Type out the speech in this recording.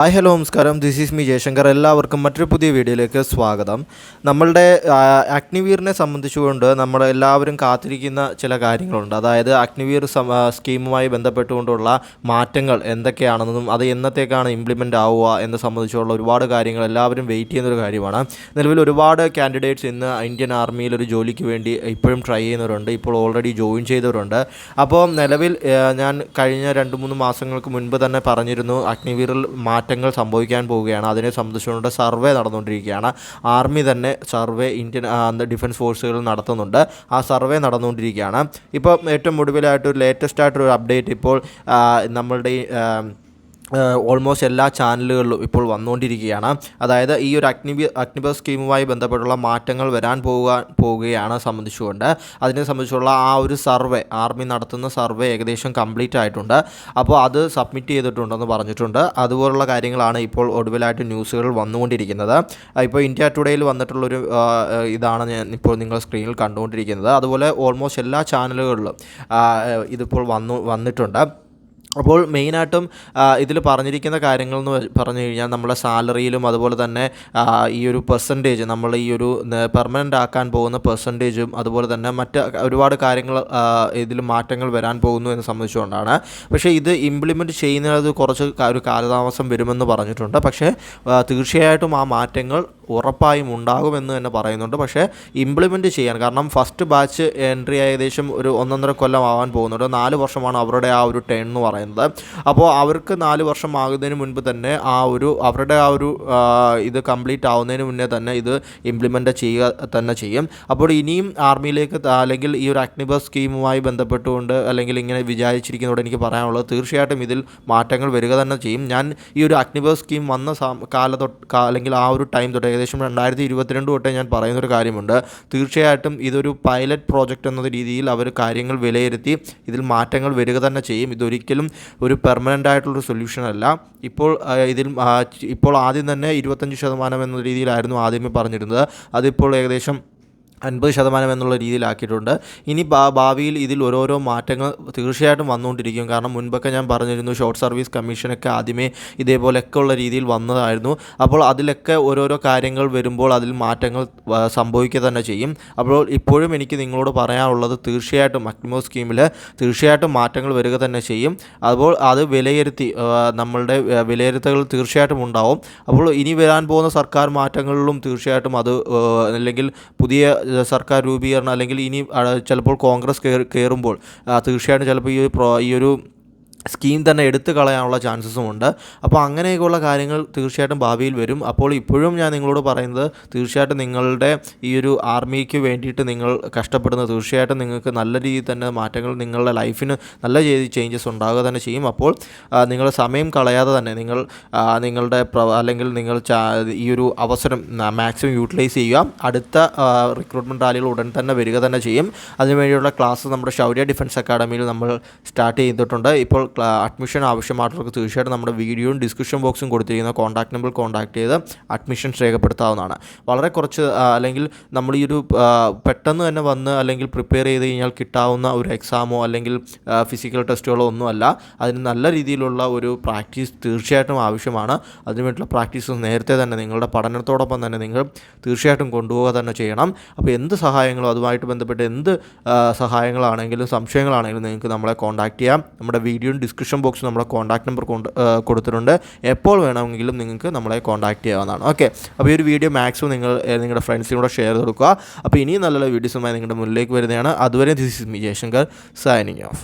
Hi hello നമസ്കാരം. This is me Jayashankar. എല്ലാവർക്കും മറ്റൊരു പുതിയ വീഡിയോയിലേക്ക് സ്വാഗതം. നമ്മളുടെ അഗ്നിവീറിനെ സംബന്ധിച്ചുകൊണ്ട് നമ്മൾ എല്ലാവരും കാത്തിരിക്കുന്ന ചില കാര്യങ്ങളുണ്ട്. അതായത് അഗ്നിവീർ സ്കീമുമായി ബന്ധപ്പെട്ടുകൊണ്ടുള്ള മാറ്റങ്ങൾ എന്തൊക്കെയാണെന്നും അത് എന്നത്തേക്കാണ് ഇംപ്ലിമെന്റ് ആവുക എന്ന് സംബന്ധിച്ചുള്ള ഒരുപാട് കാര്യങ്ങൾ എല്ലാവരും വെയിറ്റ് ചെയ്യുന്നൊരു കാര്യമാണ്. നിലവിൽ ഒരുപാട് കാൻഡിഡേറ്റ്സ് ഇന്ന് ഇന്ത്യൻ ആർമിയിൽ ഒരു ജോലിക്ക് വേണ്ടി ഇപ്പോഴും ട്രൈ ചെയ്യുന്നവരുണ്ട്. ഇപ്പോൾ ഓൾറെഡി ജോയിൻ ചെയ്തവരുണ്ട്. അപ്പോൾ നിലവിൽ ഞാൻ കഴിഞ്ഞ രണ്ട് മൂന്ന് മാസങ്ങൾക്ക് മുൻപ് തന്നെ പറഞ്ഞിരുന്നു അഗ്നിവീറിൽ മാറ്റങ്ങൾ സംഭവിക്കാൻ പോവുകയാണ്. അതിനെ സംബന്ധിച്ചുകൊണ്ട് സർവേ നടന്നുകൊണ്ടിരിക്കുകയാണ്. ആർമി തന്നെ സർവേ ഇന്ത്യൻ ഡിഫൻസ് ഫോഴ്സുകൾ നടത്തുന്നുണ്ട്. ആ സർവേ നടന്നുകൊണ്ടിരിക്കുകയാണ്. ഇപ്പോൾ ഏറ്റവും ഒടുവിലായിട്ട് ഒരു ലേറ്റസ്റ്റ് ആയിട്ടൊരു അപ്ഡേറ്റ് ഇപ്പോൾ നമ്മളുടെ ഓൾമോസ്റ്റ് എല്ലാ ചാനലുകളിലും ഇപ്പോൾ വന്നുകൊണ്ടിരിക്കുകയാണ്. അതായത് ഈ ഒരു അഗ്നി അഗ്നിബർ സ്കീമുമായി ബന്ധപ്പെട്ടുള്ള മാറ്റങ്ങൾ വരാൻ പോവുക പോവുകയാണ് സംബന്ധിച്ചുകൊണ്ട്. അതിനെ സംബന്ധിച്ചുള്ള ആ ഒരു സർവേ ആർമി നടത്തുന്ന സർവേ ഏകദേശം കംപ്ലീറ്റ് ആയിട്ടുണ്ട്. അപ്പോൾ അത് സബ്മിറ്റ് ചെയ്തിട്ടുണ്ടെന്ന് പറഞ്ഞിട്ടുണ്ട്. അതുപോലുള്ള കാര്യങ്ങളാണ് ഇപ്പോൾ ഒടുവിലായിട്ട് ന്യൂസുകൾ വന്നുകൊണ്ടിരിക്കുന്നത്. ഇപ്പോൾ ഇന്ത്യ ടുഡേയിൽ വന്നിട്ടുള്ളൊരു ഇതാണ് ഞാൻ ഇപ്പോൾ നിങ്ങൾ സ്ക്രീനിൽ കണ്ടുകൊണ്ടിരിക്കുന്നത്. അതുപോലെ ഓൾമോസ്റ്റ് എല്ലാ ചാനലുകളിലും ഇതിപ്പോൾ വന്നു വന്നിട്ടുണ്ട്. അപ്പോൾ മെയിനായിട്ടും ഇതിൽ പറഞ്ഞിരിക്കുന്ന കാര്യങ്ങൾ എന്ന് പറഞ്ഞു കഴിഞ്ഞാൽ നമ്മുടെ സാലറിയിലും അതുപോലെ തന്നെ ഈ ഒരു പെർസെന്റേജ് നമ്മൾ ഈ ഒരു പെർമനന്റ് ആക്കാൻ പോകുന്ന പെർസെന്റേജും അതുപോലെ തന്നെ മറ്റ് ഒരുപാട് കാര്യങ്ങൾ ഇതിൽ മാറ്റങ്ങൾ വരാൻ പോകുന്നു എന്ന് സംബന്ധിച്ചുകൊണ്ടാണ്. പക്ഷേ ഇത് ഇംപ്ലിമെന്റ് ചെയ്യുന്നത് കുറച്ച് ഒരു കാലതാമസം വരുമെന്ന് പറഞ്ഞിട്ടുണ്ട്. പക്ഷേ തീർച്ചയായിട്ടും ആ മാറ്റങ്ങൾ ഉറപ്പായും ഉണ്ടാകുമെന്ന് തന്നെ പറയുന്നുണ്ട്. പക്ഷേ ഇംപ്ലിമെന്റ് ചെയ്യാൻ കാരണം ഫസ്റ്റ് ബാച്ച് എൻട്രി ഏകദേശം ഒരു ഒന്നൊന്നര കൊല്ലം ആവാൻ പോകുന്നുണ്ട്. നാല് വർഷമാണ് അവരുടെ ആ ഒരു ടേൺ എന്ന് പറയുന്നത്. അപ്പോൾ അവർക്ക് നാല് വർഷം ആകുന്നതിന് മുൻപ് തന്നെ ആ ഒരു അവരുടെ ആ ഒരു ഇത് കംപ്ലീറ്റ് ആവുന്നതിന് മുന്നേ തന്നെ ഇത് ഇംപ്ലിമെന്റ് ചെയ്യുക തന്നെ ചെയ്യും. അപ്പോൾ ഇനിയും ആർമിയിലേക്ക് അല്ലെങ്കിൽ ഈ ഒരു അഗ്നിബസ് സ്കീമുമായി ബന്ധപ്പെട്ടുകൊണ്ട് അല്ലെങ്കിൽ ഇങ്ങനെ വിചാരിച്ചിരിക്കുന്നതോട് എനിക്ക് പറയാനുള്ളത് തീർച്ചയായിട്ടും ഇതിൽ മാറ്റങ്ങൾ വരിക തന്നെ ചെയ്യും. ഞാൻ ഈ ഒരു അഗ്നിബസ് സ്കീം വന്ന സം- കാല തൊട്ട് അല്ലെങ്കിൽ ആ ഒരു ടൈം തൊട്ട് ഏകദേശം രണ്ടായിരത്തി ഇരുപത്തിരണ്ട് തൊട്ടേ ഞാൻ പറയുന്നൊരു കാര്യമുണ്ട്. തീർച്ചയായിട്ടും ഇതൊരു പൈലറ്റ് പ്രോജക്റ്റ് എന്ന രീതിയിൽ അവർ കാര്യങ്ങൾ വിലയിരുത്തി ഇതിൽ മാറ്റങ്ങൾ വരിക തന്നെ ചെയ്യും. ഇതൊരിക്കലും ഒരു പെർമനന്റ് ആയിട്ടുള്ളൊരു സൊല്യൂഷൻ അല്ല. ഇപ്പോൾ ഇതിൽ ഇപ്പോൾ ആദ്യം തന്നെ ഇരുപത്തഞ്ച് ശതമാനം എന്ന രീതിയിലായിരുന്നു ആദ്യമേ പറഞ്ഞിരുന്നത്. അതിപ്പോൾ ഏകദേശം അൻപത് ശതമാനം എന്നുള്ള രീതിയിലാക്കിയിട്ടുണ്ട്. ഇനി ഭാവിയിൽ ഇതിൽ ഓരോരോ മാറ്റങ്ങൾ തീർച്ചയായിട്ടും വന്നുകൊണ്ടിരിക്കും. കാരണം മുൻപൊക്കെ ഞാൻ പറഞ്ഞിരുന്നു ഷോർട്ട് സർവീസ് കമ്മീഷനൊക്കെ ആദ്യമേ ഇതേപോലെയൊക്കെ ഉള്ള രീതിയിൽ വന്നതായിരുന്നു. അപ്പോൾ അതിലൊക്കെ ഓരോരോ കാര്യങ്ങൾ വരുമ്പോൾ അതിൽ മാറ്റങ്ങൾ സംഭവിക്കുക തന്നെ ചെയ്യും. അപ്പോൾ ഇപ്പോഴും എനിക്ക് നിങ്ങളോട് പറയാനുള്ളത് തീർച്ചയായിട്ടും അക്മോ സ്കീമിൽ തീർച്ചയായിട്ടും മാറ്റങ്ങൾ വരിക തന്നെ ചെയ്യും. അപ്പോൾ അത് വിലയിരുത്തി നമ്മളുടെ വിലയിരുത്തകൾ തീർച്ചയായിട്ടും ഉണ്ടാവും. അപ്പോൾ ഇനി വരാൻ പോകുന്ന സർക്കാർ മാറ്റങ്ങളിലും തീർച്ചയായിട്ടും അത് അല്ലെങ്കിൽ പുതിയ സർക്കാർ രൂപീകരണം അല്ലെങ്കിൽ ഇനി ചിലപ്പോൾ കോൺഗ്രസ് കയറുമ്പോൾ തീർച്ചയായിട്ടും ചിലപ്പോൾ ഈ ഒരു ഈ ഒരു സ്കീം തന്നെ എടുത്തു കളയാനുള്ള ചാൻസസും ഉണ്ട്. അപ്പോൾ അങ്ങനെയൊക്കെയുള്ള കാര്യങ്ങൾ തീർച്ചയായിട്ടും ഭാവിയിൽ വരും. അപ്പോൾ ഇപ്പോഴും ഞാൻ നിങ്ങളോട് പറയുന്നത് തീർച്ചയായിട്ടും നിങ്ങളുടെ ഈ ഒരു ആർമിക്ക് വേണ്ടിയിട്ട് നിങ്ങൾ കഷ്ടപ്പെടുന്നത് തീർച്ചയായിട്ടും നിങ്ങൾക്ക് നല്ല രീതിയിൽ തന്നെ മാറ്റങ്ങൾ നിങ്ങളുടെ ലൈഫിന് നല്ല രീതിയിൽ ചേഞ്ചസ് ഉണ്ടാകുക തന്നെ ചെയ്യും. അപ്പോൾ നിങ്ങളുടെ സമയം കളയാതെ തന്നെ നിങ്ങൾ നിങ്ങളുടെ അല്ലെങ്കിൽ നിങ്ങൾ ഈ ഒരു അവസരം മാക്സിമം യൂട്ടിലൈസ് ചെയ്യുക. അടുത്ത റിക്രൂട്ട്മെന്റ് റാലികൾ ഉടൻ തന്നെ വരിക തന്നെ ചെയ്യും. അതിനുവേണ്ടിയുള്ള ക്ലാസ് നമ്മുടെ ശൗര്യ ഡിഫൻസ് അക്കാഡമിയിൽ നമ്മൾ സ്റ്റാർട്ട് ചെയ്തിട്ടുണ്ട്. ഇപ്പോൾ അഡ്മിഷൻ ആവശ്യമായിട്ടുള്ളവർക്ക് തീർച്ചയായിട്ടും നമ്മുടെ വീഡിയോയും ഡിസ്ക്രിപ്ഷൻ ബോക്സും കൊടുത്തിരിക്കുന്ന കോൺടാക്ട് നമ്പർ കോൺടാക്ട് ചെയ്ത് അഡ്മിഷൻസ് രേഖപ്പെടുത്താവുന്നതാണ്. വളരെ കുറച്ച് അല്ലെങ്കിൽ നമ്മൾ ഈ ഒരു പെട്ടെന്ന് തന്നെ വന്ന് അല്ലെങ്കിൽ പ്രിപ്പയർ ചെയ്ത് കഴിഞ്ഞാൽ കിട്ടാവുന്ന ഒരു എക്സാമോ അല്ലെങ്കിൽ ഫിസിക്കൽ ടെസ്റ്റുകളോ ഒന്നുമല്ല അതിന് നല്ല രീതിയിലുള്ള ഒരു പ്രാക്ടീസ് തീർച്ചയായിട്ടും ആവശ്യമാണ്. അതിനുവേണ്ടിയുള്ള പ്രാക്ടീസ് നേരത്തെ തന്നെ നിങ്ങളുടെ പഠനത്തോടൊപ്പം തന്നെ നിങ്ങൾ തീർച്ചയായിട്ടും കൊണ്ടുപോവുക തന്നെ ചെയ്യണം. അപ്പോൾ എന്ത് സഹായങ്ങളോ അതുമായിട്ട് ബന്ധപ്പെട്ട് എന്ത് സഹായങ്ങളാണെങ്കിലും സംശയങ്ങളാണെങ്കിലും നിങ്ങൾക്ക് നമ്മളെ കോൺടാക്ട് ചെയ്യാം. നമ്മുടെ വീഡിയോ ഡിസ്ക്രിപ്ഷൻ ബോക്സിൽ നമ്മുടെ കോൺടാക്ട് നമ്പർ കൊടുത്തിട്ടുണ്ട്. എപ്പോൾ വേണമെങ്കിലും നിങ്ങൾക്ക് നമ്മളെ കോൺടാക്ട് ചെയ്യാവുന്നതാണ്. ഓക്കെ. അപ്പോൾ ഈ ഒരു വീഡിയോ മാക്സിമം നിങ്ങൾ നിങ്ങളുടെ ഫ്രണ്ട്സിനോട് ഷെയർ കൊടുക്കുക. അപ്പോൾ ഇനിയും നല്ല വീഡിയോസുമായി നിങ്ങളുടെ മുന്നിലേക്ക് വരുന്നതാണ്. അതുവരെ this is me Jayashankar signing off